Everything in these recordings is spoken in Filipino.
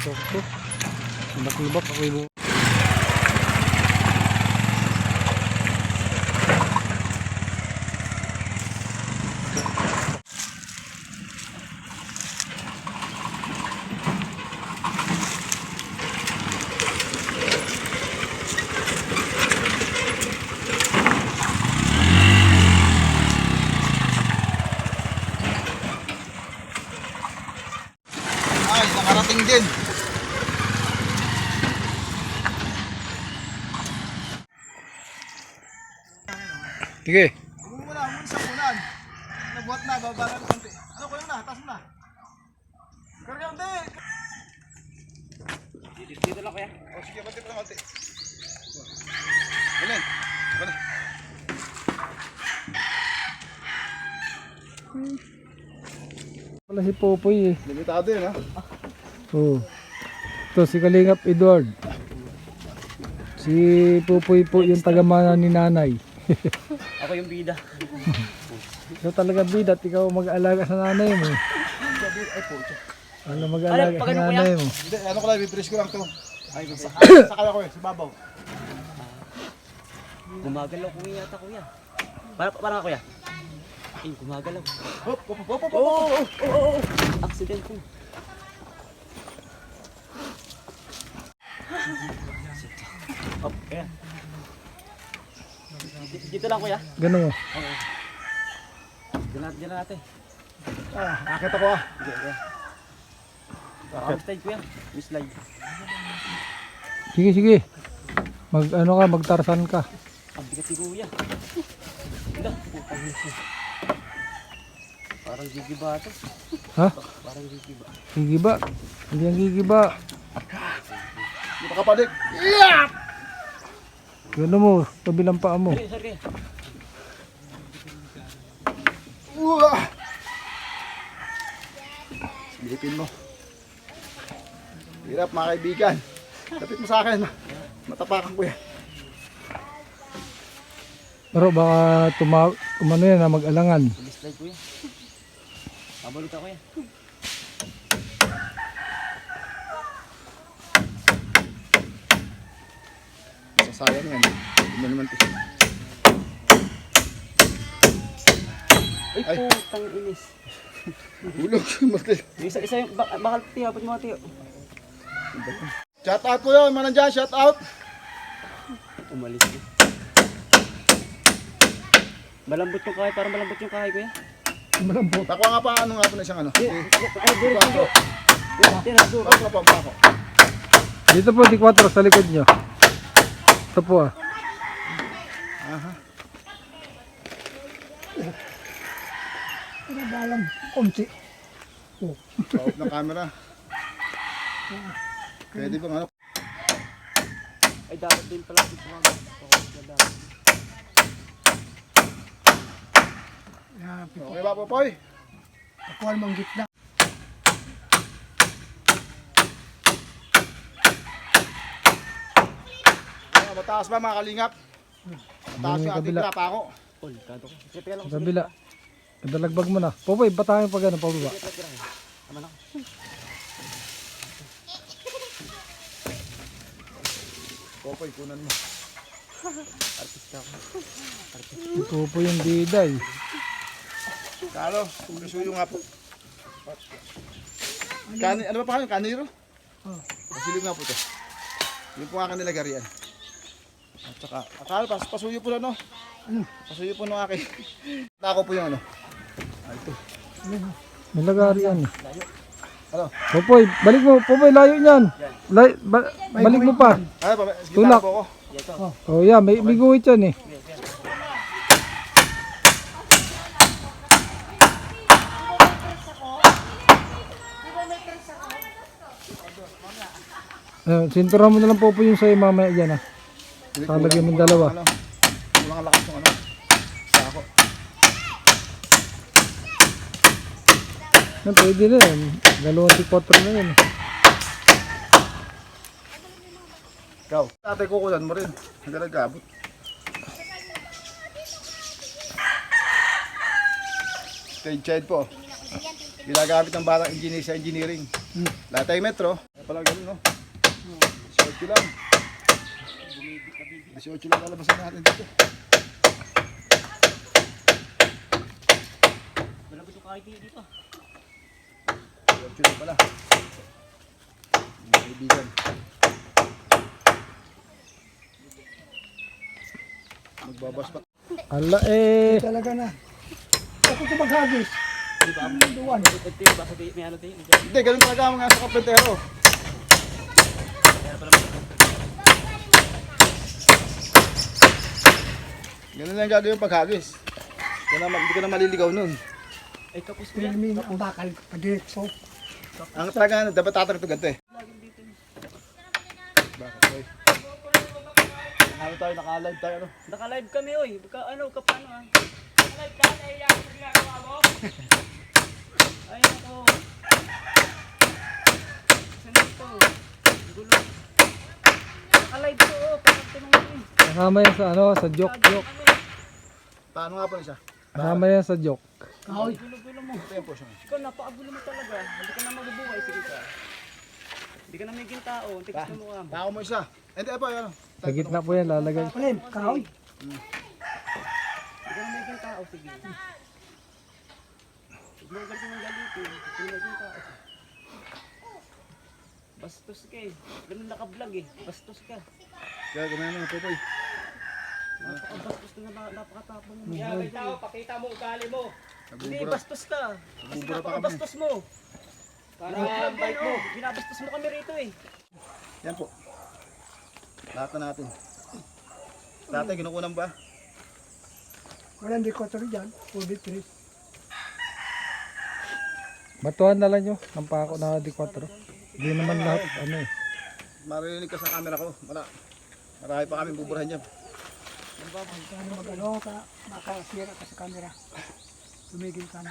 Lulusok ko. Lubak-lubak ako yung... Ay, nakarating din. Sige. Huwag mo na, huwag mo sa unan. Nabuhat na, babala ng konti. Ano ko na, taas mo na. Karga, hindi. Dito lang kuya. O, sige, konti pa ng konti. Alin? Wala. Wala si Popoy eh. Limitado yun, ha? Oo. Ito si Kalingap Edward. Si Popoy po yung tagamana ni nanay. Ako yung bida. Ikaw talaga bida at ikaw mag-alaga sa nanay mo. Ay, po. Ano mag-alaga Ano, sa nanay mo. Hindi, ano ko lang, bibris ko lang to. Ay, gusto. Sa kaya ko eh, sa babaw. Gumagalaw kuya yata kuya. Para para kuya. Ay, gumagalaw. Hop, hop, hop, hop, Oo, hop. oo, oo, oo. Accident ko. Op, kaya. Dito, lang kuya. Ganun mo. Oo. Diyan natin, diyan natin. Ah, nakita ko ah. Sige, kuya. Ah, slide kuya. May slide. Sige, sige. Mag ano ka, magtarsan ka. Ang bigat ni kuya. Ina. Parang gigiba to. Ha? Parang gigiba. Gigiba. Hindi ang gigiba. Hindi pa kapalik. Ganun mo, kabilang paa mo. Sorry, sorry. Uwa! Silipin mo. Hirap mga kaibigan. Lapit mo sa akin. Matapakan ko yan. Pero baka tuma umano yan na mag-alangan. May slide kuya. Mabalot ako yan. Sasayang yan. Hindi mo naman ito. Ay, Ay. putang inis. Hulog. Matil. Isa, isa yung, bak bakal tiyo, ba't mo tiyo? Shout out po yun. Manan dyan. Shout out. Umalis na. Malambot yung kahay, parang malambot yung kahay kuya. Malambot. Takwa nga pa. Ano nga po na isang ano. Ay, Pako. duro. Yan, yan, duro. Pako na po. Pako. Dito po, di 4 sa likod nyo. Ito po ah. Aha. Balang konti. Off ng camera. Pwede bang ano? Ay, dapat din pala ito mga dapat. Okay ba po, Poy? Ako mong gitna. Mataas ba mga kalingap? Mataas Yung yung ating trapa ako. Ol, kado ko. Sige, lang. Sa kabila. Kadalagbag mo na. Popoy, batahin pag ano, pababa. Tama na. Popoy, kunan mo. Artista ako. Popoy yung bida eh. Kalo, suyo nga po. Kani, ano ba pa kayo? Kaniro? Oh. Pasilip nga po to. Yun po nga kanilagarian. At saka, akala, pas, pasuyo po na no? Pasuyo po no akin. Ako po yung ano. Ah, ito. Nilagari yan. eh. Ano? Popoy, balik mo. Popoy, layo niyan. Lay, ba- balik mo pa. Ay, pa, sige Tulak. po ako. Oh, yeah, may, may guhit yan eh. Ayun, sinturan mo na lang Popoy yung sa'yo mamaya dyan ah. Sige, Talagyan kulang- mo dalawa. Ano, kulang ang lakas ng ano. Sa ako. Yan, pwede na yan. Dalawang 4 na yan. Ikaw. Tatay ko kunan mo rin. Hindi nagkabot. Stage child po. Ginagamit ng batang engineer sa engineering. Latay metro. pala ganun, no? 18 lang. 18 lang lalabasan natin dito. Malabas yung kahit dito. 18 lang pala. Mga kaibigan. Magbabas pa. Ala eh. Talaga na. Ako ito maghagis. Di ba? Duwan. Ito yung baka di- may ano tayo. Hindi, ganun talaga mga sa kapentero. Kaya pala Ganun lang gagawin paghagis. Hindi ka na, hindi ka na maliligaw nun. Ay kapos ko yan. Ang bakal pa dito. Ang talaga ano, dapat tatarito ganito eh. Bakit boy? Ano tayo, naka-live tayo ano? Naka-live kami oy. Ka ano ka paano ah? Ay nako. Saan ito? Gulo. Naka-live to oh. Parang yan sa ano, sa joke, joke. Paano nga po isa? Kasama yan sa joke. Kahoy. Gulo-gulo mo. Ito yung portion. Ikaw napakagulo mo talaga. Hindi ka na mabubuhay. Sige ka. Hindi ka na may tao. Tigas na mukha mo. Tako mo isa. Hindi, pa, ano? Sa gitna po yan lalagay. Palim, kahoy. Hindi ka na may tao. Sige. Huwag mo galit ng galitin. Hindi ka na may tao. Bastos ka eh. Ganun naka-vlog eh. Bastos ka. Kaya gumaya na, Popoy. Napaka-bastos na na- napakatapang mo. Yan, tao, pakita mo ugali mo. Hindi, bastos ka. Kasi Nagbubura pa kami. napaka-bastos mo. Parang bike mo. Binabastos mo kami rito eh. Yan po. Lahat na natin. Dati, kinukunan ba? Walang di ko ito dyan. Pwede tris. Batuhan na lang nyo ng pako na di 4. Hindi naman lahat ano eh. Maririnig ka sa camera ko. Wala. Marami pa kami buburahan dyan. Kano mag-ano ka, makasira ka sa camera. Tumigil ka na.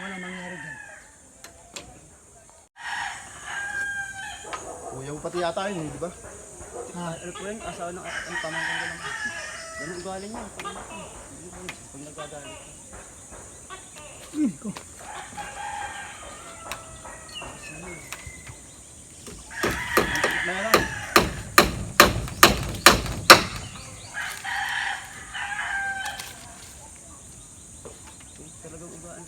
Wala nangyari dyan. Kuya mo pati yata yun, di ba? Ah, Ano po yun? Asawa ng ang pamangkin ko lang. Ganun ugali niya. Pag pag nagagalit. hmm, ko. Na lang. Talagang ugaan talaga.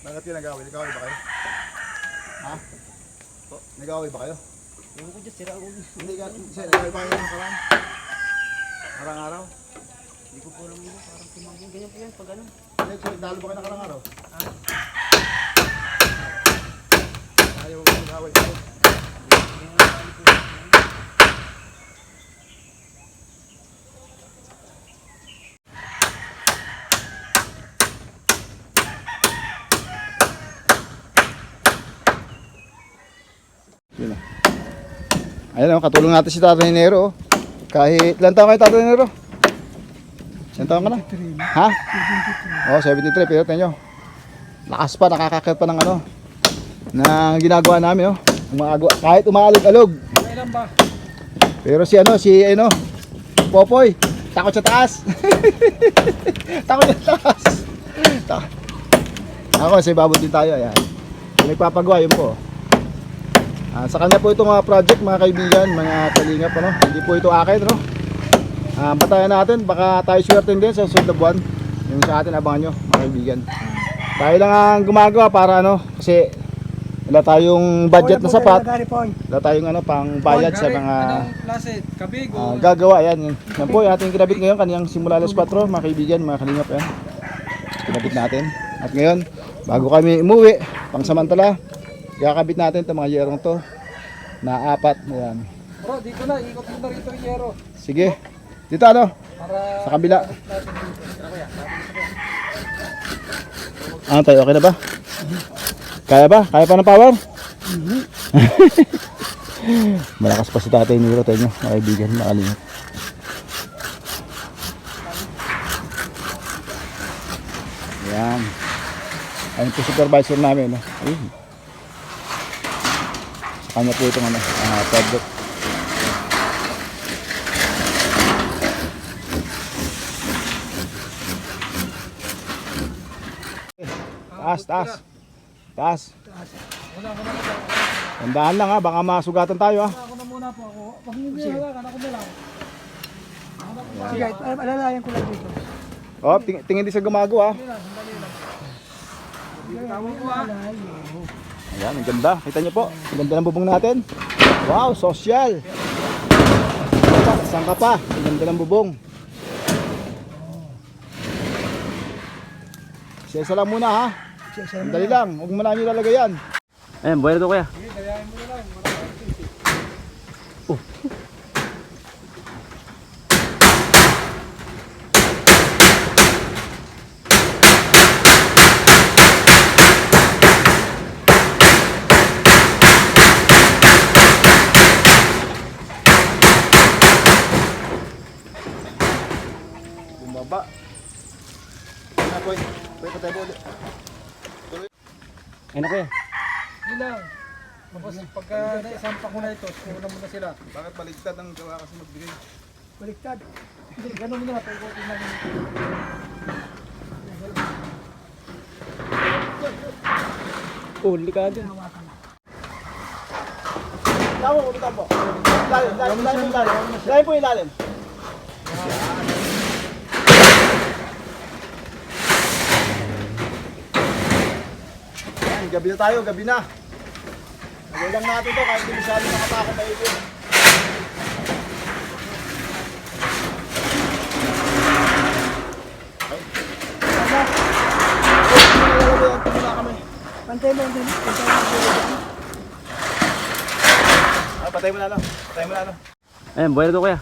Bakit yun nag-away? Nag-away ba kayo? Ha? Nag-away ba kayo? Ewan ko dyan, sira ulo. Hindi ka, kasi nag-away ba kayo ng karang? Karang araw? Hindi ko po alam yun. Parang tumangin. Ganyan po yan pag ano. Hindi, so, dalo ba kayo ng karang araw? Ayaw mo mag-away kayo. Ayan o, katulong natin si Tatay Nero. oh. Kahit, ilan taon kayo Tatay Nero? Ilan taon ka na? Ha? Oo, oh, 73. Pero tenyo. Lakas pa, nakakakit pa ng ano. ng ginagawa namin, oh. Umagawa, kahit umaalog-alog. Kailan ba? Pero si ano, si ano, Popoy, takot sa taas. takot sa taas. Ta Ako, sa ibabot din tayo, ayan. Nagpapagawa, yun po. Ah, sa kanya po itong mga project, mga kaibigan, mga kalingap, ano. Hindi po ito akin, no. Ah, batayan natin, baka tayo swerte din sa susunod na buwan. Yung sa atin, abangan nyo, mga kaibigan. Tayo lang ang gumagawa para ano, kasi wala tayong budget na sapat. Wala tayong ano, pang bayad sa mga Ah, gagawa yan. Yan po yung ating kinabit ngayon kaniyang simula alas 4 mga kaibigan, mga kalingap yan. Kinabit natin. At ngayon, bago kami umuwi, pang samantala, kakabit natin itong mga yerong to na apat. Ayan. Bro, dito na. Ikot mo na rito yung yero. Sige. Dito ano? Para Sa kabila. Ano tayo? Okay na ba? Kaya ba? Kaya pa ng power? Malakas pa si tatay Nero tayo nyo, mga kaibigan, mga kalingap. Yan. Ayun po supervisor namin. No? Ayun. Kanya po itong ano, ah, project. Taas, taas. Taas. Tandaan lang ha, baka masugatan tayo ha. Ako na muna po ako. Pag hindi hawakan, ako na lang. Sige, al- alalayan ko lang dito. Oh, ting- tingin din sa gumagawa. Tama po ah. Ayan, ang ganda. Kita niyo po. Ang ganda ng bubong natin. Wow, social. Saan ka pa? Ang ganda ng bubong. Isa lang muna ha. Isa-isa Ang dali lang. Huwag mo na nyo lalagay yan. Ayan, buhay na to kuya. Bumaba. Na. Yun lang. Tapos pagka naisampa ko na ito, na muna sila. Bakit baligtad ang gawa kasi magbigay? Baliktad. Hindi, ganun muna. Pag-uwi na Oh, delikado. Tama mo, tama. Lalim, lalim, lalim, lalim. Lalim po yung gabi na tayo, gabi na. Lagay lang natin to kahit hindi masyado nakatakot na ito. Pantay mo din. Pantay mo din. Ah, patay mo na, no? Patay mo na, no? Ayan, buhay na to kuya.